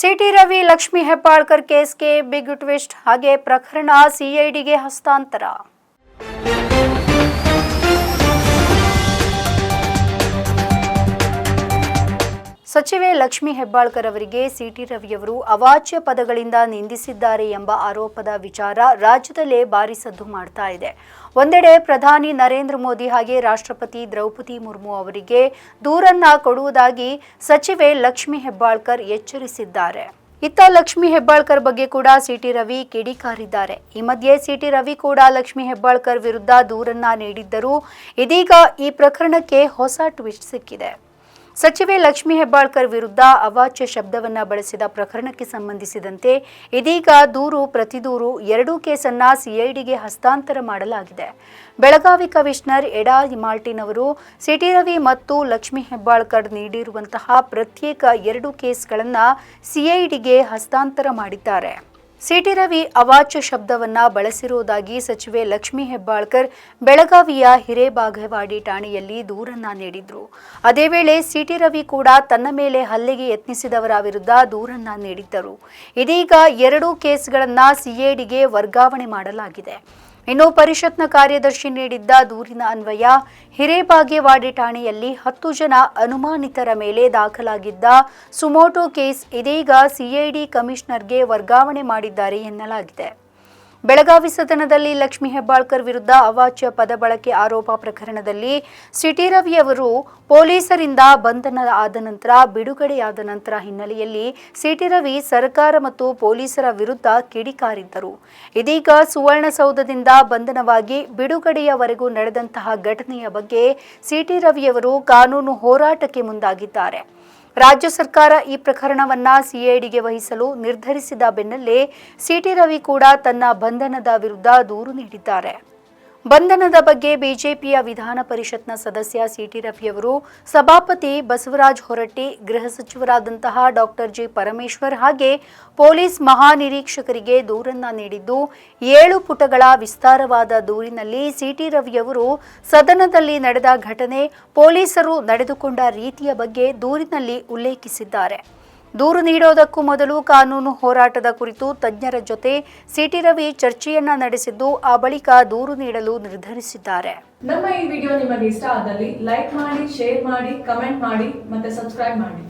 City Ravi Lakshmi Hebbalkar ಕೇಸ್ಗೆ big twist ಹಾಗೆ ಪ್ರಕರಣ ಸಿಐಡಿಗೆ ಹಸ್ತಾಂತರ. ಸಚಿವೆ ಲಕ್ಷ್ಮಿ ಹೆಬ್ಬಾಳ್ಕರ್ ಅವರಿಗೆ ಸಿಟಿ ರವಿಯವರು ಅವಾಚ್ಯ ಪದಗಳಿಂದ ನಿಂದಿಸಿದ್ದಾರೆ ಎಂಬ ಆರೋಪದ ವಿಚಾರ ರಾಜ್ಯದಲ್ಲೇ ಭಾರಿ ಸದ್ದು ಮಾಡ್ತಾ ಇದೆ. ಒಂದೆಡೆ ಪ್ರಧಾನಿ ನರೇಂದ್ರ ಮೋದಿ ಹಾಗೆ ರಾಷ್ಟ್ರಪತಿ ದ್ರೌಪದಿ ಮುರ್ಮು ಅವರಿಗೆ ದೂರನ್ನ ಕೊಡುವುದಾಗಿ ಸಚಿವೆ ಲಕ್ಷ್ಮಿ ಹೆಬ್ಬಾಳ್ಕರ್ ಎಚ್ಚರಿಸಿದ್ದಾರೆ. ಇತ್ತ ಲಕ್ಷ್ಮಿ ಹೆಬ್ಬಾಳ್ಕರ್ ಬಗ್ಗೆ ಕೂಡ ಸಿಟಿ ರವಿ ಕಿಡಿಕಾರಿದ್ದಾರೆ. ಈ ಮಧ್ಯೆ ಸಿಟಿ ರವಿ ಕೂಡ ಲಕ್ಷ್ಮಿ ಹೆಬ್ಬಾಳ್ಕರ್ ವಿರುದ್ಧ ದೂರನ್ನ ನೀಡಿದ್ದರು. ಇದೀಗ ಈ ಪ್ರಕರಣಕ್ಕೆ ಹೊಸ ಟ್ವಿಸ್ಟ್ ಸಿಕ್ಕಿದೆ. ಸಚಿವೆ ಲಕ್ಷ್ಮಿ ಹೆಬ್ಬಾಳ್ಕರ್ ವಿರುದ್ಧ ಅವಾಚ್ಯ ಶಬ್ದವನ್ನ ಬಳಸಿದ ಪ್ರಕರಣಕ್ಕೆ ಸಂಬಂಧಿಸಿದಂತೆ ಇದೀಗ ದೂರು ಪ್ರತಿದೂರು ಎರಡೂ ಕೇಸನ್ನ ಸಿಐಡಿಗೆ ಹಸ್ತಾಂತರ ಮಾಡಲಾಗಿದೆ. ಬೆಳಗಾವಿ ಕಮಿಷನರ್ ಎಡಾ ಮಾರ್ಟಿನ್ ಅವರು ಸಿಟಿ ರವಿ ಮತ್ತು ಲಕ್ಷ್ಮಿ ಹೆಬ್ಬಾಳ್ಕರ್ ನೀಡಿರುವಂತಹ ಪ್ರತ್ಯೇಕ ಎರಡು ಕೇಸ್ಗಳನ್ನು ಸಿಐಡಿಗೆ ಹಸ್ತಾಂತರ ಮಾಡಿದ್ದಾರೆ. ಸಿಟಿ ರವಿ ಅವಾಚ್ಯ ಶಬ್ದವನ್ನ ಬಳಸಿರುವುದಾಗಿ ಸಚಿವೆ ಲಕ್ಷ್ಮಿ ಹೆಬ್ಬಾಳ್ಕರ್ ಬೆಳಗಾವಿಯ ಹಿರೇಬಾಗೇವಾಡಿ ಠಾಣೆಯಲ್ಲಿ ದೂರನ್ನ ನೀಡಿದ್ರು. ಅದೇ ವೇಳೆ ಸಿಟಿ ರವಿ ಕೂಡ ತನ್ನ ಮೇಲೆ ಹಲ್ಲೆಗೆ ಯತ್ನಿಸಿದವರ ವಿರುದ್ಧ ದೂರನ್ನ ನೀಡಿದ್ದರು. ಇದೀಗ ಎರಡೂ ಕೇಸ್ಗಳನ್ನ ಸಿಎಡಿಗೆ ವರ್ಗಾವಣೆ ಮಾಡಲಾಗಿದೆ. ಇನ್ನು ಪರಿಷತ್ನ ಕಾರ್ಯದರ್ಶಿ ನೀಡಿದ್ದ ದೂರಿನ ಅನ್ವಯ, ಹಿರೇಬಾಗೇವಾಡಿ ಠಾಣೆಯಲ್ಲಿ ಹತ್ತು ಜನ ಅನುಮಾನಿತರ ಮೇಲೆ ದಾಖಲಾಗಿದ್ದ ಸುಮೋಟೋ ಕೇಸ್ ಇದೀಗ ಸಿಐಡಿ ಕಮಿಷನರ್ಗೆ ವರ್ಗಾವಣೆ ಮಾಡಿದ್ದಾರೆ ಎನ್ನಲಾಗಿದೆ. ಬೆಳಗಾವಿ ಸದನದಲ್ಲಿ ಲಕ್ಷ್ಮಿ ಹೆಬ್ಬಾಳ್ಕರ್ ವಿರುದ್ಧ ಅವಾಚ್ಯ ಪದ ಬಳಕೆ ಆರೋಪ ಪ್ರಕರಣದಲ್ಲಿ ಸಿಟಿ ರವಿ ಅವರು ಪೊಲೀಸರಿಂದ ಬಂಧನ ಆದ ನಂತರ, ಬಿಡುಗಡೆಯಾದ ನಂತರ ಹಿನ್ನೆಲೆಯಲ್ಲಿ ಸಿಟಿ ರವಿ ಸರ್ಕಾರ ಮತ್ತು ಪೊಲೀಸರ ವಿರುದ್ಧ ಕಿಡಿಕಾರಿದ್ದರು. ಇದೀಗ ಸುವರ್ಣಸೌಧದಿಂದ ಬಂಧನವಾಗಿ ಬಿಡುಗಡೆಯವರೆಗೂ ನಡೆದಂತಹ ಘಟನೆಯ ಬಗ್ಗೆ ಸಿಟಿ ರವಿಯವರು ಕಾನೂನು ಹೋರಾಟಕ್ಕೆ ಮುಂದಾಗಿದ್ದಾರೆ. ರಾಜ್ಯ ಸರ್ಕಾರ ಈ ಪ್ರಕರಣವನ್ನ ಸಿಐಡಿಗೆ ವಹಿಸಲು ನಿರ್ಧರಿಸಿದ ಬೆನ್ನಲ್ಲೇ ಸಿಟಿ ರವಿ ಕೂಡ ತನ್ನ ಬಂಧನದ ವಿರುದ್ಧ ದೂರು ನೀಡಿದ್ದಾರೆ. ಬಂಧನದ ಬಗ್ಗೆ ಬಿಜೆಪಿಯ ವಿಧಾನ ಪರಿಷತ್ನ ಸದಸ್ಯ ಸಿಟಿ ರವಿಯವರು ಸಭಾಪತಿ ಬಸವರಾಜ್ ಹೊರಟ್ಟಿ, ಗೃಹ ಸಚಿವರಾದಂತಹ ಡಾಕ್ಟರ್ ಜಿ ಪರಮೇಶ್ವರ್ ಹಾಗೆ ಪೊಲೀಸ್ ಮಹಾನಿರೀಕ್ಷಕರಿಗೆ ದೂರನ್ನ ನೀಡಿದ್ದು, ಏಳು ಪುಟಗಳ ವಿಸ್ತಾರವಾದ ದೂರಿನಲ್ಲಿ ಸಿಟಿ ರವಿಯವರು ಸದನದಲ್ಲಿ ನಡೆದ ಘಟನೆ ಪೊಲೀಸರು ನಡೆದುಕೊಂಡ ರೀತಿಯ ಬಗ್ಗೆ ದೂರಿನಲ್ಲಿ ಉಲ್ಲೇಖಿಸಿದ್ದಾರೆ. ದೂರು ನೀಡೋದಕ್ಕೂ ಮೊದಲು ಕಾನೂನು ಹೋರಾಟದ ಕುರಿತು ತಜ್ಞರ ಜೊತೆ ಸಿಟಿ ರವಿ ಚರ್ಚೆಯನ್ನ ನಡೆಸಿದ್ದು, ಆ ಬಳಿಕ ದೂರು ನೀಡಲು ನಿರ್ಧರಿಸಿದ್ದಾರೆ. ನಮ್ಮ ಈ ವಿಡಿಯೋ ನಿಮಗೆ ಇಷ್ಟ ಆದಲ್ಲಿ ಲೈಕ್ ಮಾಡಿ, ಶೇರ್ ಮಾಡಿ, ಕಮೆಂಟ್ ಮಾಡಿ ಮತ್ತೆ ಸಬ್ಸ್ಕ್ರೈಬ್ ಮಾಡಿ.